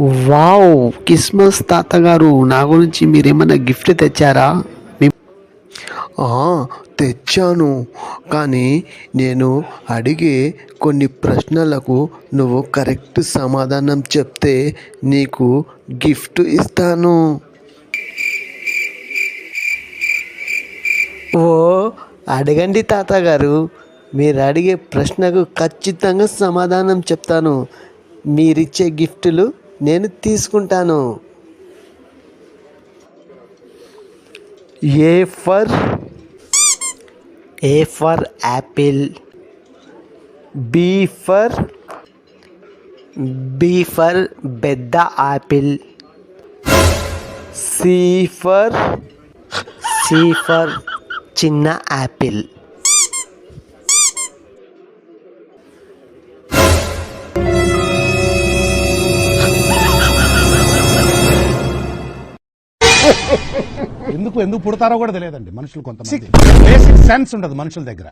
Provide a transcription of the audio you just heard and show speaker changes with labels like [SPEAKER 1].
[SPEAKER 1] Wow Christmas తాతగారు నా గురించి మీరేమన్నా గిఫ్ట్ తెచ్చారా?
[SPEAKER 2] తెచ్చాను. కానీ నేను అడిగే కొన్ని ప్రశ్నలకు నువ్వు కరెక్ట్ సమాధానం చెప్తే నీకు గిఫ్ట్ ఇస్తాను.
[SPEAKER 1] ఓ అడగండి తాతగారు. మీరు అడిగే ప్రశ్నకు ఖచ్చితంగా సమాధానం చెప్తాను. మీరిచ్చే గిఫ్టులు నేను తీసుకుంటాను. A for? A for apple B for? B for పెద్ద apple C for? C for చిన్న యాపిల్
[SPEAKER 3] ఎందుకు ఎందుకు పుడతారో కూడా తెలియదండి మనుషులు కొంతమంది. బేసిక్ సెన్స్ ఉండదు మనుషుల దగ్గర.